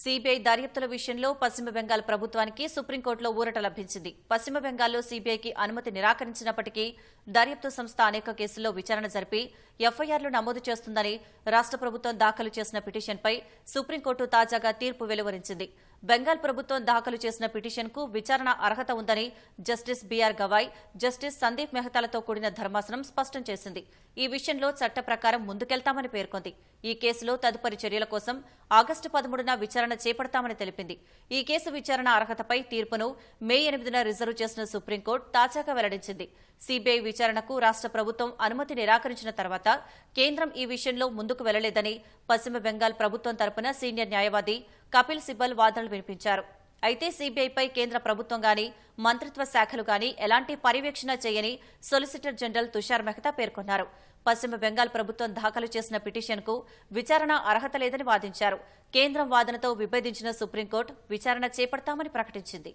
CBI దర్యాప్తుల విషయంలో పశ్చిమ బెంగాల్ ప్రభుత్వానికి సుప్రీంకోర్టులో ఊరట లభించింది. పశ్చిమ బెంగాల్లో సీబీఐకి అనుమతి నిరాకరించినప్పటికీ దర్యాప్తు సంస్థ అనేక కేసుల్లో విచారణ జరిపి ఎఫ్ఐఆర్లు నమోదు చేస్తుందని రాష్ట ప్రభుత్వం దాఖలు చేసిన పిటిషన్పై సుప్రీంకోర్టు తాజాగా తీర్పు వెలువరించింది. బెంగాల్ ప్రభుత్వం దాఖలు చేసిన పిటిషన్కు విచారణ అర్హత ఉందని justice BR Gavai justice Sandeep మెహతాలతో కూడిన ధర్మాసనం స్పష్టం చేసింది. ఈ విషయంలో చట్ట ప్రకారం ముందుకెళ్తామని పేర్కొంది. ఈ కేసులో తదుపరి చర్యల కోసం ఆగస్టు పదమూడున విచారణ చేపడతామని తెలిపింది. ఈ కేసు విచారణ అర్హతపై తీర్పును మే ఎనిమిదిన రిజర్వ్ చేసిన సుప్రీంకోర్టు తాజాగా వెల్లడించింది. సీబీఐ విచారణకు రాష్ట ప్రభుత్వం అనుమతి నిరాకరించిన తర్వాత కేంద్రం ఈ విషయంలో ముందుకు వెళ్ళలేదని పశ్చిమ బెంగాల్ ప్రభుత్వం తరపున సీనియర్ న్యాయవాది కపిల్ సిబ్బల్ వాదనలు వినిపించారు. అయితే సీబీఐపై కేంద్ర ప్రభుత్వం గాని మంత్రిత్వ శాఖలు గాని ఎలాంటి పర్యవేక్షణ చేయని సొలిసిటర్ జనరల్ తుషార్ మెహతా పేర్కొన్నారు. పశ్చిమ బెంగాల్ ప్రభుత్వం దాఖలు చేసిన పిటిషన్కు విచారణ అర్హత లేదని వాదించారు. కేంద్రం వాదనతో విభేదించిన సుప్రీంకోర్టు విచారణ చేపడతామని ప్రకటించింది.